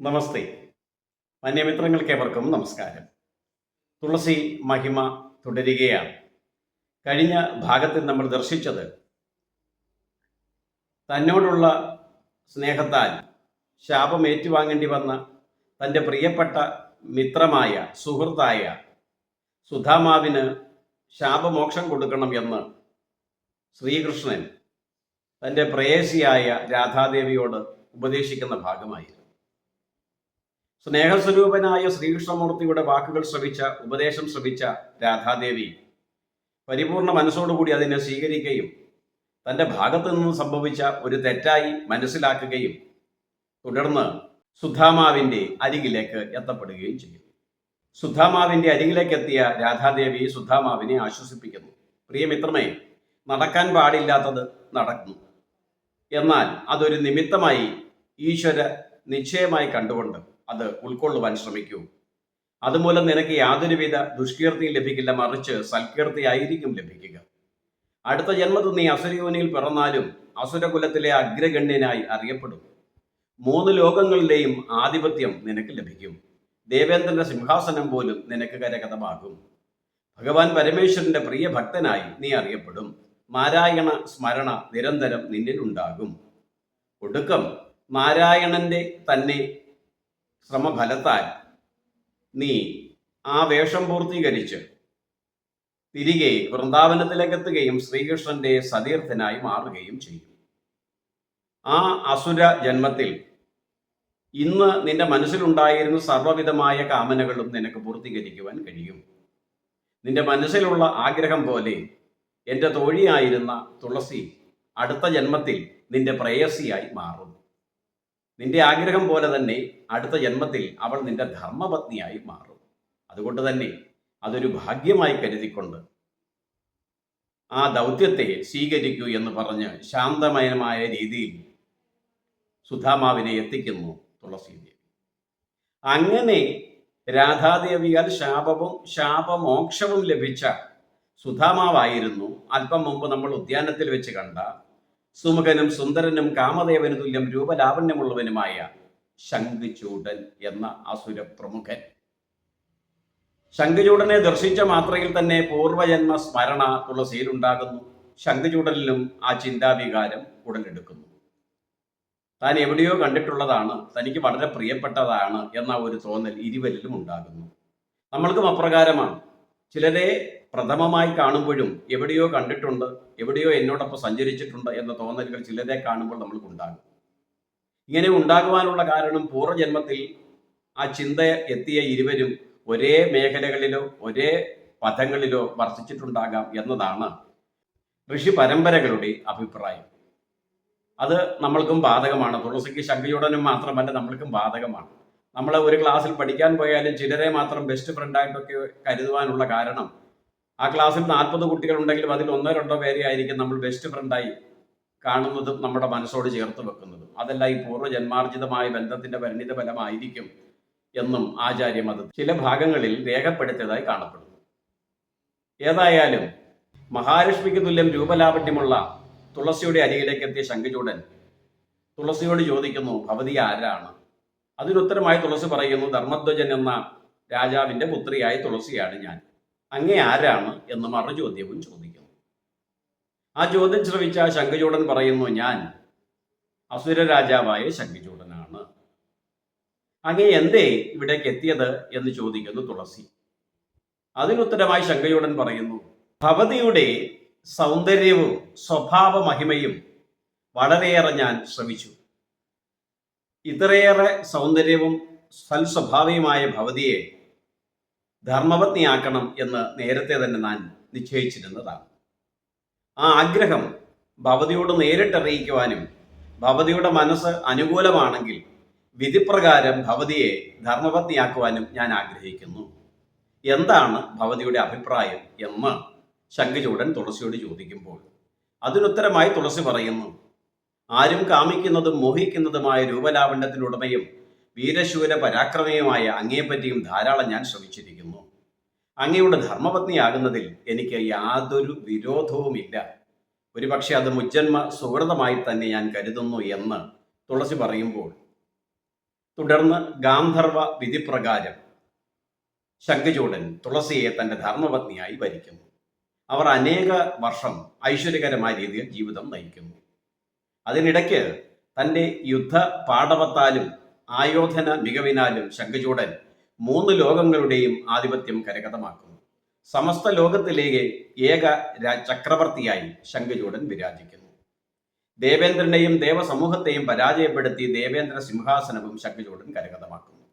നമസ്തേ. മാന്യമിത്രങ്ങൾക്ക് ഏവർക്കും നമസ്കാരം. തുളസി മഹിമ തുടരുകയാണ്. കഴിഞ്ഞ ഭാഗത്തിൽ നമ്മൾ ദർശിച്ചത് തന്നോടുള്ള സ്നേഹത്താൽ ശാപം ഏറ്റുവാങ്ങേണ്ടി വന്ന തന്റെ പ്രിയപ്പെട്ട മിത്രമായ സുഹൃത്തായ സുധാമാവിന് ശാപമോക്ഷം കൊടുക്കണം എന്ന് ശ്രീകൃഷ്ണൻ തന്റെ പ്രേയസിയായ രാധാദേവിയോട് ഉപദേശിക്കുന്ന ഭാഗമായിരുന്നു. സ്നേഹസ്വരൂപനായ ശ്രീകൃഷ്ണമൂർത്തിയുടെ വാക്കുകൾ ശ്രവിച്ച ഉപദേശം ശ്രവിച്ച രാധാദേവി പരിപൂർണ മനസ്സോടുകൂടി അതിനെ സ്വീകരിക്കുകയും തന്റെ ഭാഗത്തു നിന്ന് സംഭവിച്ച ഒരു തെറ്റായി മനസ്സിലാക്കുകയും തുടർന്ന് സുധാമാവിന്റെ അരികിലേക്ക് എത്തപ്പെടുകയും ചെയ്യും. സുധാമാവിന്റെ അരികിലേക്ക് എത്തിയ രാധാദേവി സുധാമാവിനെ ആശ്വസിപ്പിക്കുന്നു. പ്രിയമിത്രമേ നടക്കാൻ പാടില്ലാത്തത് നടക്കുന്നു. എന്നാൽ അതൊരു നിമിത്തമായി ഈശ്വര നിശ്ചയമായി കണ്ടുകൊണ്ട് അത് ഉൾക്കൊള്ളുവാൻ ശ്രമിക്കൂ. അതുമൂലം നിനക്ക് യാതൊരുവിധ ദുഷ്കീർത്തിയും ലഭിക്കില്ല. മറിച്ച് സൽകീർത്തി ആയിരിക്കും ലഭിക്കുക. അടുത്ത ജന്മത്തിൽ നീ അസുരയോനിയിൽ പിറന്നാലും അസുരകുലത്തിലെ അഗ്രഗണ്യനായി അറിയപ്പെടും. മൂന്ന് ലോകങ്ങളിലെയും ആധിപത്യം നിനക്ക് ലഭിക്കും. ദേവേന്ദ്രന്റെ സിംഹാസനം പോലും നിനക്ക് കരകതമാകും ഭഗവാൻ പരമേശ്വരന്റെ പ്രിയ ഭക്തനായി നീ അറിയപ്പെടും. നാരായണ സ്മരണ നിരന്തരം നിന്നിലുണ്ടാകും. ഒടുക്കം നാരായണന്റെ തന്നെ ശ്രമഫലത്താൽ നീ ആ വേഷം പൂർത്തീകരിച്ച് തിരികെ വൃന്ദാവനത്തിലേക്കെത്തുകയും ശ്രീകൃഷ്ണന്റെ സതീർത്ഥനായി മാറുകയും ചെയ്യും. ആ അസുര ജന്മത്തിൽ ഇന്ന് നിന്റെ മനസ്സിലുണ്ടായിരുന്ന സർവവിധമായ കാമനകളും നിനക്ക് പൂർത്തീകരിക്കുവാൻ കഴിയും. നിന്റെ മനസ്സിലുള്ള ആഗ്രഹം പോലെ എന്റെ തോഴിയായിരുന്ന തുളസി അടുത്ത ജന്മത്തിൽ നിന്റെ പ്രേയസിയായി മാറും. നിന്റെ ആഗ്രഹം പോലെ തന്നെ അടുത്ത ജന്മത്തിൽ അവൾ നിന്റെ ധർമ്മപത്നിയായി മാറും. അതുകൊണ്ട് തന്നെ അതൊരു ഭാഗ്യമായി കരുതിക്കൊണ്ട് ആ ദൗത്യത്തെ സ്വീകരിക്കൂ എന്ന് പറഞ്ഞ് ശാന്തമയമായ രീതിയിൽ സുധാമാവിനെ എത്തിക്കുന്നു തുളസീദേവി അങ്ങനെ രാധാദേവിയാൽ ശാപവും ശാപമോക്ഷവും ലഭിച്ച സുധാമാവായിരുന്നു അല്പം മുമ്പ് നമ്മൾ ഉദ്യാനത്തിൽ വെച്ച് കണ്ട സുമുഖനും സുന്ദരനും കാമദേവന് തുല്യം രൂപലാവണ്യമുള്ളവനുമായ ശംഖുചൂടൻ എന്ന അസുര പ്രമുഖൻ ശംഖുചൂടനെ ദർശിച്ച മാത്രയിൽ തന്നെ പൂർവജന്മ സ്മരണ തുളസിയിലുണ്ടാകുന്നു. ശംഖുചൂടലിലും ആ ചിന്താവികാരം ഉടലെടുക്കുന്നു. താൻ എവിടെയോ കണ്ടിട്ടുള്ളതാണ് തനിക്ക് വളരെ പ്രിയപ്പെട്ടതാണ് എന്ന ഒരു തോന്നൽ ഇരുവരിലും ഉണ്ടാകുന്നു. നമ്മൾക്കും അപ്രകാരമാണ്. ചിലരെ പ്രഥമമായി കാണുമ്പോഴും എവിടെയോ കണ്ടിട്ടുണ്ട് എവിടെയോ എന്നോടൊപ്പം സഞ്ചരിച്ചിട്ടുണ്ട് എന്ന തോന്നലുകൾ ചിലരെ കാണുമ്പോൾ നമ്മൾക്ക് ഉണ്ടാകും. ഇങ്ങനെ ഉണ്ടാകുവാനുള്ള കാരണം പൂർവജന്മത്തിൽ ആ ചിന്ത എത്തിയ ഇരുവരും ഒരേ മേഖലകളിലോ ഒരേ പദങ്ങളിലോ വർദ്ധിച്ചിട്ടുണ്ടാകാം എന്നതാണ് ഋഷി പരമ്പരകളുടെ അഭിപ്രായം. അത് നമ്മൾക്കും ബാധകമാണ്. തുളസിക്ക് ശങ്കയുടനും മാത്രമല്ല നമ്മൾക്കും ബാധകമാണ്. നമ്മൾ ഒരു ക്ലാസ്സിൽ പഠിക്കാൻ പോയാലും ചിലരെ മാത്രം ബെസ്റ്റ് ഫ്രണ്ടായിട്ടൊക്കെ കരുതുവാനുള്ള കാരണം ആ ക്ലാസ്സിൽ നാൽപ്പത് കുട്ടികളുണ്ടെങ്കിലും അതിൽ ഒന്നോ രണ്ടോ പേരെ ആയിരിക്കും നമ്മൾ ബെസ്റ്റ് ഫ്രണ്ടായി കാണുന്നതും നമ്മുടെ മനസ്സോട് ചേർത്ത് വെക്കുന്നതും. അതല്ല ഈ പൂർവജന്മാർജിതമായ ബന്ധത്തിന്റെ പരിണിത ഫലമായിരിക്കും എന്നും ആചാര്യമത് ചില ഭാഗങ്ങളിൽ രേഖപ്പെടുത്തിയതായി കാണപ്പെടുന്നു. ഏതായാലും മഹാലക്ഷ്മിക്ക് തുല്യം രൂപലാവണ്യമുള്ള തുളസിയുടെ അരികിലേക്ക് എത്തിയ ശംഖുചൂടൻ തുളസിയോട് ചോദിക്കുന്നു ഭവതി ആരാണ്? അതിനുത്തരമായി തുളസി പറയുന്നു ധർമ്മധ്വജൻ എന്ന രാജാവിന്റെ പുത്രിയായ തുളസിയാണ് ഞാൻ. അങ്ങേ ആരാണ്? എന്ന് മറുചോദ്യവും ചോദിക്കുന്നു. ആ ചോദ്യം ശ്രവിച്ച ശംഖുചൂടൻ പറയുന്നു ഞാൻ അസുര രാജാവായ ശംഖുചൂടനാണ്. അങ്ങേ എന്തേ ഇവിടേക്ക് എത്തിയത്? എന്ന് ചോദിക്കുന്നു തുളസി. അതിനുത്തരമായി ശങ്കയുടൻ പറയുന്നു ഭവതിയുടെ സൗന്ദര്യവും സ്വഭാവ മഹിമയും വളരെയേറെ ഞാൻ ശ്രമിച്ചു ഇത്രയേറെ സൗന്ദര്യവും സൽസ്വഭാവിയുമായ ഭവതിയെ ധർമ്മപത്നിയാക്കണം എന്ന് നേരത്തെ തന്നെ ഞാൻ നിശ്ചയിച്ചിരുന്നതാണ്. ആ ആഗ്രഹം ഭവതിയോട് നേരിട്ടറിയിക്കുവാനും ഭവതിയുടെ മനസ്സ് അനുകൂലമാണെങ്കിൽ വിധിപ്രകാരം ഭവതിയെ ധർമ്മപത്നിയാക്കുവാനും ഞാൻ ആഗ്രഹിക്കുന്നു. എന്താണ് ഭവതിയുടെ അഭിപ്രായം എന്ന് ശംഖചൂടൻ തുളസിയോട് ചോദിക്കുമ്പോൾ അതിനുത്തരമായി തുളസി പറയുന്നു ആരും കാമിക്കുന്നതും മോഹിക്കുന്നതുമായ രൂപലാവണ്യത്തിനുടമയും വീരശൂര പരാക്രമയുമായ അങ്ങയെപ്പറ്റിയും ധാരാളം ഞാൻ ശ്രമിച്ചിരിക്കുന്നു. അങ്ങയുടെ ധർമ്മപത്നിയാകുന്നതിൽ എനിക്ക് യാതൊരു വിരോധവുമില്ല. ഒരുപക്ഷെ അത് മുജ്ജന്മ സുഹൃതമായി തന്നെ ഞാൻ കരുതുന്നു എന്ന് തുളസി പറയുമ്പോൾ തുടർന്ന് ഗാന്ധർവ വിധിപ്രകാരം ശംഖചൂടൻ തുളസിയെ തന്റെ ധർമ്മപത്നിയായി ഭരിക്കുന്നു. അവർ അനേക വർഷം ഐശ്വര്യകരമായ രീതിയിൽ ജീവിതം നയിക്കുന്നു. അതിനിടയ്ക്ക് തന്റെ യുദ്ധ പാടവത്താലും ആയോധന മികവിനാലും ശംഖചൂടൻ മൂന്ന് ലോകങ്ങളുടെയും ആധിപത്യം കരകതമാക്കുന്നു സമസ്ത ലോകത്തിലേക്ക് ഏക ചക്രവർത്തിയായി ശംഖചൂടൻ വിരാജിക്കുന്നു. ദേവേന്ദ്രനെയും ദേവസമൂഹത്തെയും പരാജയപ്പെടുത്തി ദേവേന്ദ്ര സിംഹാസനവും ശംഖചൂടൻ കരകതമാക്കുന്നു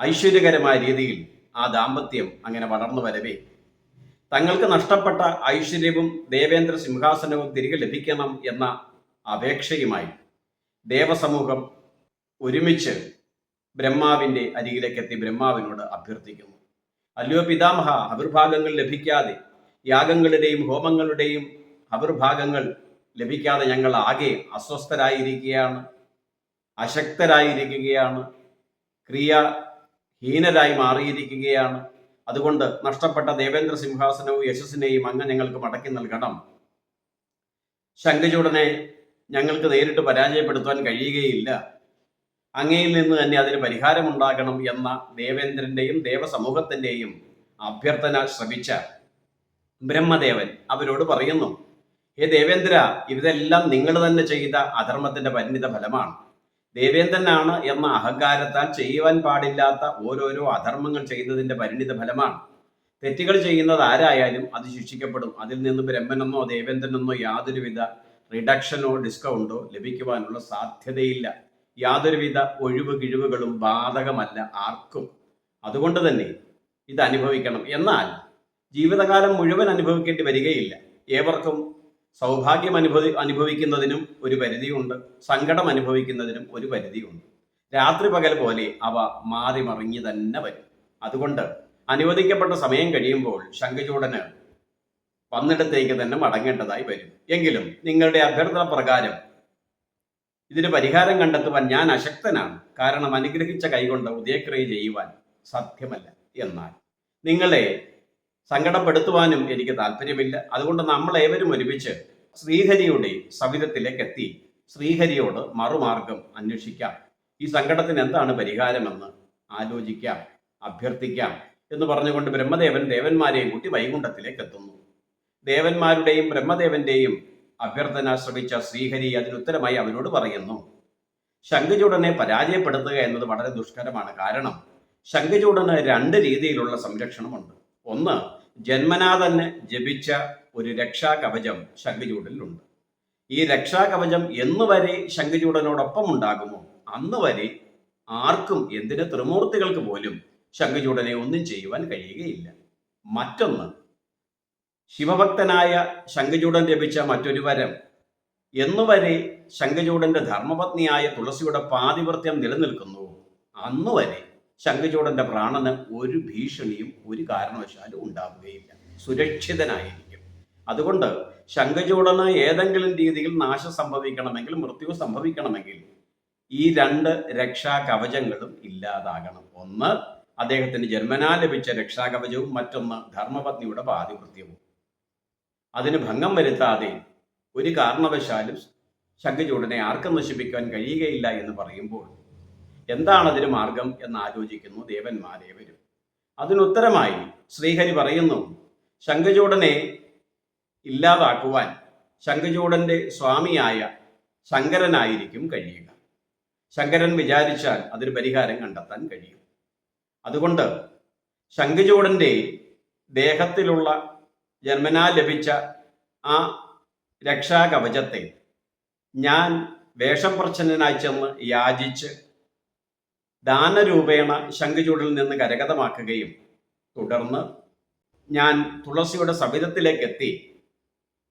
ഐശ്വര്യകരമായ രീതിയിൽ ആ ദാമ്പത്യം അങ്ങനെ വളർന്നു വരവേ. തങ്ങൾക്ക് നഷ്ടപ്പെട്ട ഐശ്വര്യവും ദേവേന്ദ്ര സിംഹാസനവും തിരികെ ലഭിക്കണം എന്ന അപേക്ഷയുമായി ദേവസമൂഹം ഒരുമിച്ച് ബ്രഹ്മാവിന്റെ അരികിലേക്കെത്തി ബ്രഹ്മാവിനോട് അഭ്യർത്ഥിക്കുന്നു. അല്ലയോ പിതാമഹ അവിർഭാഗങ്ങൾ ലഭിക്കാതെ യാഗങ്ങളുടെയും ഹോമങ്ങളുടെയും അവിർഭാഗങ്ങൾ ലഭിക്കാതെ ഞങ്ങൾ ആകെ അസ്വസ്ഥരായിരിക്കുകയാണ് അശക്തരായിരിക്കുകയാണ് ക്രിയാഹീനരായി മാറിയിരിക്കുകയാണ്. അതുകൊണ്ട് നഷ്ടപ്പെട്ട ദേവേന്ദ്ര സിംഹാസനവും യശസ്സിനെയും അങ്ങ് ഞങ്ങൾക്ക് മടക്കി നൽകണം. ശംഖചൂടനെ ഞങ്ങൾക്ക് നേരിട്ട് പരാജയപ്പെടുത്താൻ കഴിയുകയില്ല. അങ്ങയിൽ നിന്ന് തന്നെ അതിന് പരിഹാരമുണ്ടാകണം എന്ന ദേവേന്ദ്രന്റെയും ദേവസമൂഹത്തിന്റെയും അഭ്യർത്ഥന ശ്രമിച്ച ബ്രഹ്മദേവൻ അവരോട് പറയുന്നു ഏ ദേവേന്ദ്ര ഇതെല്ലാം നിങ്ങൾ തന്നെ ചെയ്ത അധർമ്മത്തിന്റെ പരിണിത ഫലമാണ്. ദേവേന്ദ്രനാണ് എന്ന അഹങ്കാരത്താൽ ചെയ്യുവാൻ പാടില്ലാത്ത ഓരോരോ അധർമ്മങ്ങൾ ചെയ്തതിന്റെ പരിണിത ഫലമാണ്. തെറ്റുകൾ ചെയ്യുന്നത് ആരായാലും അത് ശിക്ഷിക്കപ്പെടും. അതിൽ നിന്ന് ബ്രഹ്മനെന്നോ ദേവേന്ദ്രനെന്നോ യാതൊരുവിധ റിഡക്ഷനോ ഡിസ്കൗണ്ടോ ലഭിക്കുവാനുള്ള സാധ്യതയില്ല. യാതൊരുവിധ ഒഴിവ് കിഴിവുകളും ബാധകമല്ല ആർക്കും. അതുകൊണ്ട് തന്നെ ഇത് അനുഭവിക്കണം എന്നാൽ ജീവിതകാലം മുഴുവൻ അനുഭവിക്കേണ്ടി വരികയില്ല. ഏവർക്കും സൗഭാഗ്യം അനുഭവി അനുഭവിക്കുന്നതിനും ഒരു പരിധിയുണ്ട്. സങ്കടം അനുഭവിക്കുന്നതിനും ഒരു പരിധിയുണ്ട്. രാത്രി പകൽ പോലെ അവ മാറി മറിഞ്ഞു തന്നെ വരും. അതുകൊണ്ട് അനുവദിക്കപ്പെട്ട സമയം കഴിയുമ്പോൾ ശംഖചൂടന് വന്നിടത്തേക്ക് തന്നെ മടങ്ങേണ്ടതായി വരും. എങ്കിലും നിങ്ങളുടെ അഭ്യർത്ഥന പ്രകാരം ഇതിന് പരിഹാരം കണ്ടെത്തുവാൻ ഞാൻ അശക്തനാണ്. കാരണം അനുഗ്രഹിച്ച കൈകൊണ്ട് ഉദയക്രിയ ചെയ്യുവാൻ സാധ്യമല്ല എന്നാൽ. നിങ്ങളെ സങ്കടപ്പെടുത്തുവാനും എനിക്ക് താല്പര്യമില്ല അതുകൊണ്ട് നമ്മൾ ഏവരും ഒരുമിച്ച് ശ്രീഹരിയുടെ സവിധത്തിലേക്ക് എത്തി. ശ്രീഹരിയോട് മറുമാർഗം അന്വേഷിക്കാം. ഈ സങ്കടത്തിന് എന്താണ് പരിഹാരമെന്ന് ആലോചിക്കാം അഭ്യർത്ഥിക്കാം എന്ന് പറഞ്ഞുകൊണ്ട് ബ്രഹ്മദേവൻ ദേവന്മാരെയും കൂട്ടി വൈകുണ്ഠത്തിലേക്ക് എത്തുന്നു. ദേവന്മാരുടെയും ബ്രഹ്മദേവന്റെയും അഭ്യർത്ഥന ശ്രമിച്ച ശ്രീഹരി അതിനുത്തരമായി അവനോട് പറയുന്നു. ശംഖചൂടനെ പരാജയപ്പെടുത്തുക എന്നത് വളരെ ദുഷ്കരമാണ്. കാരണം ശംഖചൂടന് രണ്ട് രീതിയിലുള്ള സംരക്ഷണമുണ്ട്. ഒന്ന് ജന്മനാ തന്നെ ജപിച്ച ഒരു രക്ഷാകവചം ശംഖചൂടനിലുണ്ട് ഈ രക്ഷാകവചം എന്നുവരെ ശംഖചൂടനോടൊപ്പം ഉണ്ടാകുമോ? അന്ന് വരെ ആർക്കും എന്തിന് ത്രിമൂർത്തികൾക്ക് പോലും ശംഖചൂടനെ ഒന്നും ചെയ്യുവാൻ കഴിയുകയില്ല. മറ്റൊന്ന് ശിവഭക്തനായ ശംഖചൂടൻ ലഭിച്ച മറ്റൊരു വരം. എന്നുവരെ ശംഖചൂടന്റെ ധർമ്മപത്നിയായ തുളസിയുടെ പാതിവൃത്യം നിലനിൽക്കുന്നു. അന്നുവരെ ശംഖചൂടന്റെ പ്രാണന് ഒരു ഭീഷണിയും ഒരു കാരണവശാലും ഉണ്ടാവുകയില്ല. സുരക്ഷിതനായിരിക്കും. അതുകൊണ്ട് ശംഖചൂടന് ഏതെങ്കിലും രീതിയിൽ നാശം സംഭവിക്കണമെങ്കിൽ മൃത്യു സംഭവിക്കണമെങ്കിൽ ഈ രണ്ട് രക്ഷാ കവചങ്ങളും ഇല്ലാതാകണം. ഒന്ന് അദ്ദേഹത്തിന് ജന്മനാ ലഭിച്ച രക്ഷാകവചവും മറ്റൊന്ന് ധർമ്മപത്നിയുടെ പാതിവൃത്യവും. അതിന് ഭംഗം വരുത്താതെ ഒരു കാരണവശാലും ശംഖചൂടനെ ആർക്കും നശിപ്പിക്കാൻ കഴിയുകയില്ല എന്ന് പറയുമ്പോൾ എന്താണ് അതിന് മാർഗം എന്ന് ആലോചിക്കുന്നു ദേവന്മാരേവരും അതിനുത്തരമായി ശ്രീഹരി പറയുന്നു ശംഖചൂടനെ ഇല്ലാതാക്കുവാൻ ശംഖചൂടന്റെ സ്വാമിയായ ശങ്കരനായിരിക്കും കഴിയുക. ശങ്കരൻ വിചാരിച്ചാൽ അതിന് പരിഹാരം കണ്ടെത്താൻ കഴിയും. അതുകൊണ്ട് ശംഖചൂടന്റെ ദേഹത്തിലുള്ള ജന്മനാ ലഭിച്ച ആ രക്ഷാകവചത്തെ ഞാൻ വേഷപ്രച്ഛന്നനായി ചെന്ന് യാചിച്ച് ദാനരൂപേണ ശംഖുചൂടിൽ നിന്ന് കരഗതമാക്കുകയും തുടർന്ന് ഞാൻ തുളസിയുടെ സവിധത്തിലേക്ക് എത്തി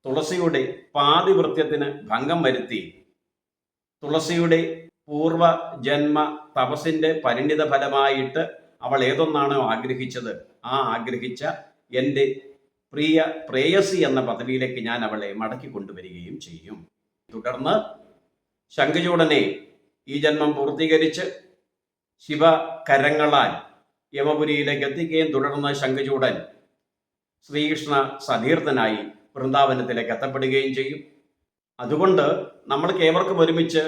തുളസിയുടെ പാതിവൃത്യത്തിന് ഭംഗം വരുത്തി തുളസിയുടെ പൂർവ ജന്മ തപസിന്റെ പരിണിത ഫലമായിട്ട് അവൾ ഏതൊന്നാണോ ആഗ്രഹിച്ചത് ആ ആഗ്രഹിച്ച എന്റെ പ്രിയ പ്രേയസി എന്ന പദവിയിലേക്ക് ഞാൻ അവളെ മടക്കി കൊണ്ടുവരികയും ചെയ്യും. തുടർന്ന് ശംഖചൂടനെ ഈ ജന്മം പൂർത്തീകരിച്ച് ശിവ കരങ്ങളാൽ യമപുരിയിലേക്ക് എത്തിക്കുകയും തുടർന്ന് ശംഖചൂടൻ ശ്രീകൃഷ്ണ സതീർത്ഥനായി വൃന്ദാവനത്തിലേക്ക് എത്തപ്പെടുകയും ചെയ്യും. അതുകൊണ്ട് നമ്മൾക്ക് ഏവർക്കും ഒരുമിച്ച്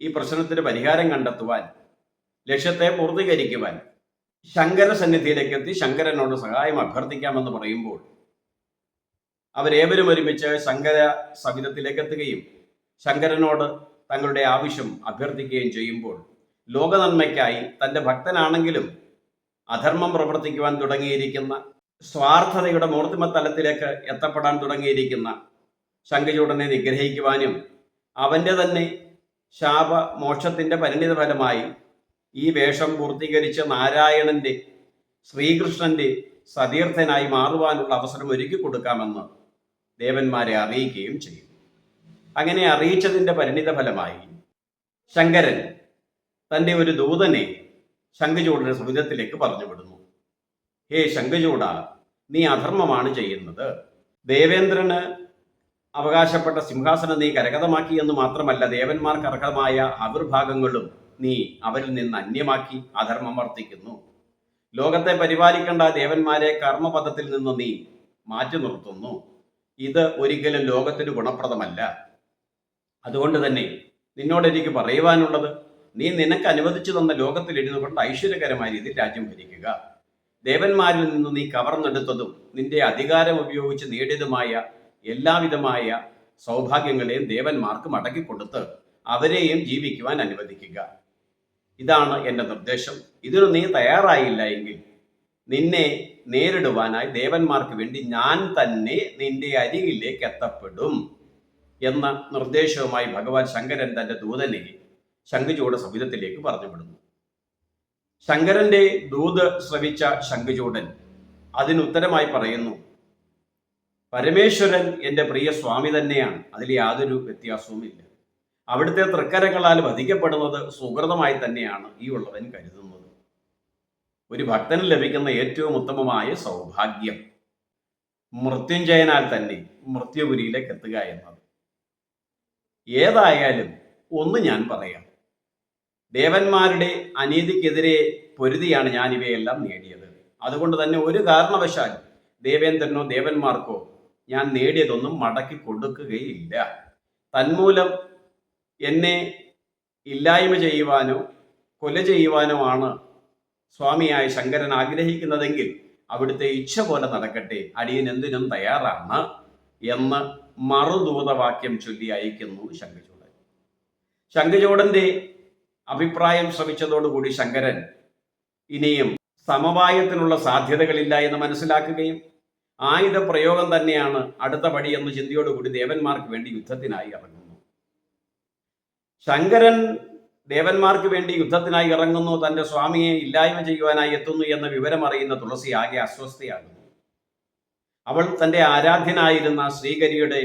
ഈ പ്രശ്നത്തിന് പരിഹാരം കണ്ടെത്തുവാൻ ലക്ഷ്യത്തെ പൂർത്തീകരിക്കുവാൻ ശങ്കര സന്നിധിയിലേക്ക് എത്തി ശങ്കരനോട് സഹായം അഭ്യർത്ഥിക്കാമെന്ന് പറയുമ്പോൾ അവരേവരും ഒരുമിച്ച് ശങ്കര സവിധത്തിലേക്ക് എത്തുകയും ശങ്കരനോട് തങ്ങളുടെ ആവശ്യം അഭ്യർത്ഥിക്കുകയും ചെയ്യുമ്പോൾ ലോകനന്മയ്ക്കായി തന്റെ ഭക്തനാണെങ്കിലും അധർമ്മം പ്രവർത്തിക്കുവാൻ തുടങ്ങിയിരിക്കുന്ന സ്വാർത്ഥതയുടെ മൂർത്തിമ തലത്തിലേക്ക് എത്തപ്പെടാൻ തുടങ്ങിയിരിക്കുന്ന ശങ്കചൂടനെ നിഗ്രഹിക്കുവാനും അവന്റെ തന്നെ ശാപ മോക്ഷത്തിന്റെ പരിണിത ഫലമായി ഈ വേഷം പൂർത്തീകരിച്ച നാരായണന്റെ ശ്രീകൃഷ്ണന്റെ സതീർത്ഥനായി മാറുവാനുള്ള അവസരം ഒരുക്കി കൊടുക്കാമെന്ന് ദേവന്മാരെ അറിയിക്കുകയും ചെയ്യും. അങ്ങനെ അറിയിച്ചതിന്റെ പരിണിത ഫലമായി ശങ്കരൻ തന്റെ ഒരു ദൂതനെ ശംഖചൂടന്റെ പറഞ്ഞു വിടുന്നു ഹേ ശംഖചൂട നീ അധർമ്മമാണ് ചെയ്യുന്നത്. ദേവേന്ദ്രന് അവകാശപ്പെട്ട സിംഹാസനം നീ കരഗതമാക്കി എന്ന് മാത്രമല്ല ദേവന്മാർക്ക് അർഹമായ ആവിർഭാഗങ്ങളും നീ അവരിൽ നിന്ന് അന്യമാക്കി അധർമ്മം വർദ്ധിക്കുന്നു ലോകത്തെ പരിപാലിക്കേണ്ട ദേവന്മാരെ കർമ്മപഥത്തിൽ നിന്ന് നീ മാറ്റി നിർത്തുന്നു ഇത് ഒരിക്കലും ലോകത്തിന് ഗുണപ്രദമല്ല. അതുകൊണ്ട് തന്നെ നിന്നോട് എനിക്ക് പറയുവാനുള്ളത് നീ നിനക്ക് അനുവദിച്ചു തന്ന ലോകത്തിൽ ഇരുന്നു കൊണ്ട് ഐശ്വര്യകരമായ രീതിയിൽ രാജ്യം ഭരിക്കുക. ദേവന്മാരിൽ നിന്ന് നീ കവർന്നെടുത്തതും നിന്റെ അധികാരം ഉപയോഗിച്ച് നേടിയതുമായ എല്ലാവിധമായ സൗഭാഗ്യങ്ങളെയും ദേവന്മാർക്ക് മടക്കിക്കൊടുത്ത് അവരെയും ജീവിക്കുവാൻ അനുവദിക്കുക. ഇതാണ് എന്റെ നിർദ്ദേശം. ഇതിന് നീ തയ്യാറായില്ല എങ്കിൽ നിന്നെ നേരിടുവാനായി ദേവന്മാർക്ക് വേണ്ടി ഞാൻ തന്നെ നിന്റെ അരികിലേക്ക് എത്തപ്പെടും എന്ന നിർദ്ദേശവുമായി ഭഗവാൻ ശങ്കരൻ തന്റെ ദൂതനെ ശംഖുചൂട സവിധത്തിലേക്ക് പറഞ്ഞുവിടുന്നു. ശങ്കരന്റെ ദൂത് ശ്രവിച്ച ശംഖുചൂടൻ അതിനുത്തരമായി പറയുന്നു പരമേശ്വരൻ എന്റെ പ്രിയ സ്വാമി തന്നെയാണ്. അതിൽ യാതൊരു വ്യത്യാസവുമില്ല. അവിടുത്തെ തൃക്കരങ്ങളാൽ വധിക്കപ്പെടുന്നത് സുഹൃതമായി തന്നെയാണ് ഈ ഉള്ളവൻ കരുതുന്നത്. ഒരു ഭക്തന് ലഭിക്കുന്ന ഏറ്റവും ഉത്തമമായ സൗഭാഗ്യം മൃത്യുഞ്ജയനാൽ തന്നെ മൃത്യുപുരിയിലേക്ക് എത്തുക എന്നത്. ഏതായാലും ഒന്ന് ഞാൻ പറയാം. ദേവന്മാരുടെ അനീതിക്കെതിരെ പൊരുതിയാണ് ഞാൻ ഇവയെല്ലാം നേടിയത്. അതുകൊണ്ട് തന്നെ ഒരു കാരണവശാലും ദേവേന്ദ്രനോ ദേവന്മാർക്കോ ഞാൻ നേടിയതൊന്നും മടക്കി കൊടുക്കുകയില്ല. തന്മൂലം എന്നെ ഇല്ലായ്മ ചെയ്യുവാനോ കൊല ചെയ്യുവാനോ ആണ് സ്വാമിയായ ശങ്കരൻ ആഗ്രഹിക്കുന്നതെങ്കിൽ അവിടുത്തെ ഇച്ഛ പോലെ നടക്കട്ടെ. അടിയൻ എന്തിനും തയ്യാറാണ് എന്ന് മറുദൂതവാക്യം ചൊല്ലി അയക്കുന്നു ശംഖചൂടൻ. ശംഖചൂടന്റെ അഭിപ്രായം ശ്രമിച്ചതോടുകൂടി ശങ്കരൻ ഇനിയും സമവായത്തിനുള്ള സാധ്യതകളില്ല എന്ന് മനസ്സിലാക്കുകയും ആയുധ പ്രയോഗം തന്നെയാണ് അടുത്ത പടി എന്ന ചിന്തയോടുകൂടി ദേവന്മാർക്ക് വേണ്ടി യുദ്ധത്തിനായി ഇറങ്ങുന്നു ശങ്കരൻ ദേവന്മാർക്ക് വേണ്ടി യുദ്ധത്തിനായി ഇറങ്ങുന്നു തന്റെ സ്വാമിയെ ഇല്ലായ്മ ചെയ്യുവാനായി എത്തുന്നു എന്ന വിവരം അറിയുന്ന തുളസി ആകെ അസ്വസ്ഥയാകുന്നു. അവൾ തന്റെ ആരാധ്യനായിരുന്ന ശ്രീകരിയുടെ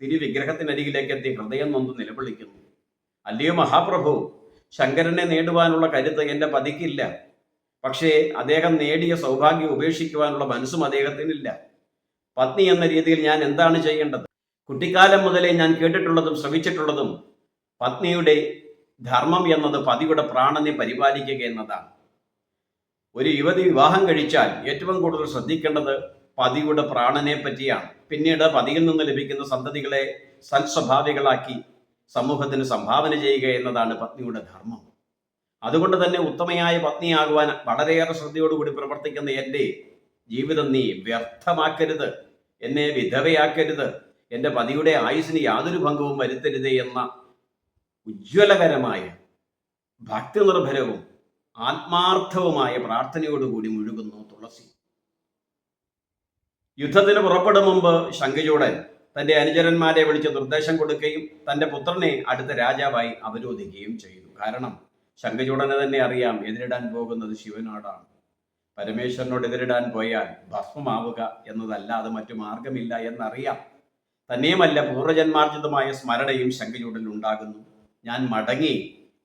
തിരുവിഗ്രഹത്തിനരികിലേക്ക് എത്തി ഹൃദയം നൊന്ന് നിലവിളിക്കുന്നു. അല്ലയോ മഹാപ്രഭു ശങ്കരനെ നേടുവാനുള്ള കരുത്ത് എന്റെ പതിക്കില്ല. പക്ഷേ അദ്ദേഹം നേടിയ സൗഭാഗ്യം ഉപേക്ഷിക്കുവാനുള്ള മനസ്സും അദ്ദേഹത്തിനില്ല. പത്നി എന്ന രീതിയിൽ ഞാൻ എന്താണ് ചെയ്യേണ്ടത്? കുട്ടിക്കാലം മുതലേ ഞാൻ കേട്ടിട്ടുള്ളതും ശ്രമിച്ചിട്ടുള്ളതും പത്നിയുടെ ധർമ്മം എന്നത് പതിയുടെ പ്രാണനെ പരിപാലിക്കുക എന്നതാണ്. ഒരു യുവതി വിവാഹം കഴിച്ചാൽ ഏറ്റവും കൂടുതൽ ശ്രദ്ധിക്കേണ്ടത് പതിയുടെ പ്രാണനെ പറ്റിയാണ്. പിന്നീട് പതിയിൽ നിന്ന് ലഭിക്കുന്ന സന്തതികളെ സൽസ്വഭാവികളാക്കി സമൂഹത്തിന് സംഭാവന ചെയ്യുക എന്നതാണ് പത്നിയുടെ ധർമ്മം. അതുകൊണ്ട് തന്നെ ഉത്തമയായ പത്നിയാകുവാൻ വളരെയേറെ ശ്രദ്ധയോടുകൂടി പ്രവർത്തിക്കുന്ന എന്റെ ജീവിതം നീ വ്യർത്ഥമാക്കരുത്. എന്നെ വിധവയാക്കരുത്. എന്റെ പതിയുടെ ആയുസിന് യാതൊരു ഭംഗവും വരുത്തരുത് എന്ന ഉജ്ജ്വലകരമായ ഭക്തി നിർഭരവും ആത്മാർത്ഥവുമായ പ്രാർത്ഥനയോടുകൂടി മുഴുകുന്നു തുളസി. യുദ്ധത്തിന് പുറപ്പെടും മുമ്പ് ശംഖചൂടൻ തന്റെ അനുചരന്മാരെ വിളിച്ച് നിർദ്ദേശം കൊടുക്കുകയും തന്റെ പുത്രനെ അടുത്ത രാജാവായി അവരോധിക്കുകയും ചെയ്തു. കാരണം ശംഖചൂടനെ തന്നെ അറിയാം എതിരിടാൻ പോകുന്നത് ശിവനോടാണ്. പരമേശ്വരനോട് എതിരിടാൻ പോയാൽ ഭസ്മമാവുക എന്നതല്ലാതെ മറ്റു മാർഗമില്ല എന്നറിയാം. തന്നെയുമല്ല പൂർവജന്മാർജിതമായ സ്മരണയും ശംഖചൂടനിൽ ഉണ്ടാകുന്നു. ഞാൻ മടങ്ങി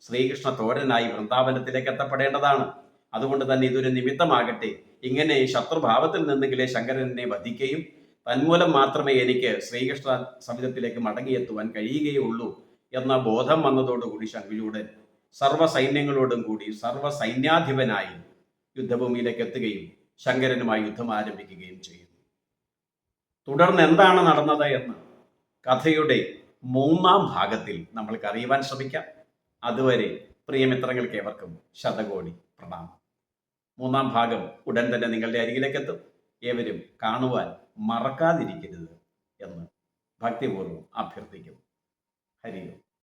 ശ്രീകൃഷ്ണ തോരനായി വൃന്ദാവനത്തിലേക്ക് എത്തപ്പെടേണ്ടതാണ്. അതുകൊണ്ട് തന്നെ ഇതൊരു നിമിത്തമാകട്ടെ. ഇങ്ങനെ ശത്രുഭാവത്തിൽ നിന്നെങ്കിലേ ശങ്കരനെ വധിക്കുകയും തന്മൂലം മാത്രമേ എനിക്ക് ശ്രീകൃഷ്ണ സമിതത്തിലേക്ക് മടങ്ങിയെത്തുവാൻ കഴിയുകയുള്ളൂ എന്ന ബോധം വന്നതോടുകൂടി ശംഖുചൂടൻ സർവ സൈന്യങ്ങളോടും കൂടി സർവ സൈന്യാധിപനായി യുദ്ധഭൂമിയിലേക്ക് എത്തുകയും ശങ്കരനുമായി യുദ്ധം ആരംഭിക്കുകയും ചെയ്യുന്നു. തുടർന്ന് എന്താണ് നടന്നത് എന്ന് കഥയുടെ മൂന്നാം ഭാഗത്തിൽ നമ്മൾക്ക് അറിയുവാൻ ശ്രമിക്കാം. അതുവരെ പ്രിയമിത്രങ്ങൾക്ക് ഏവർക്കും ശതകോടി പ്രണാമം. മൂന്നാം ഭാഗം ഉടൻ തന്നെ നിങ്ങളുടെ അരികിലേക്ക് എത്തും ഏവരും കാണുവാൻ മറക്കാതിരിക്കരുത് എന്ന് ഭക്തിപൂർവം അഭ്യർത്ഥിക്കുന്നു. ഹരിയും.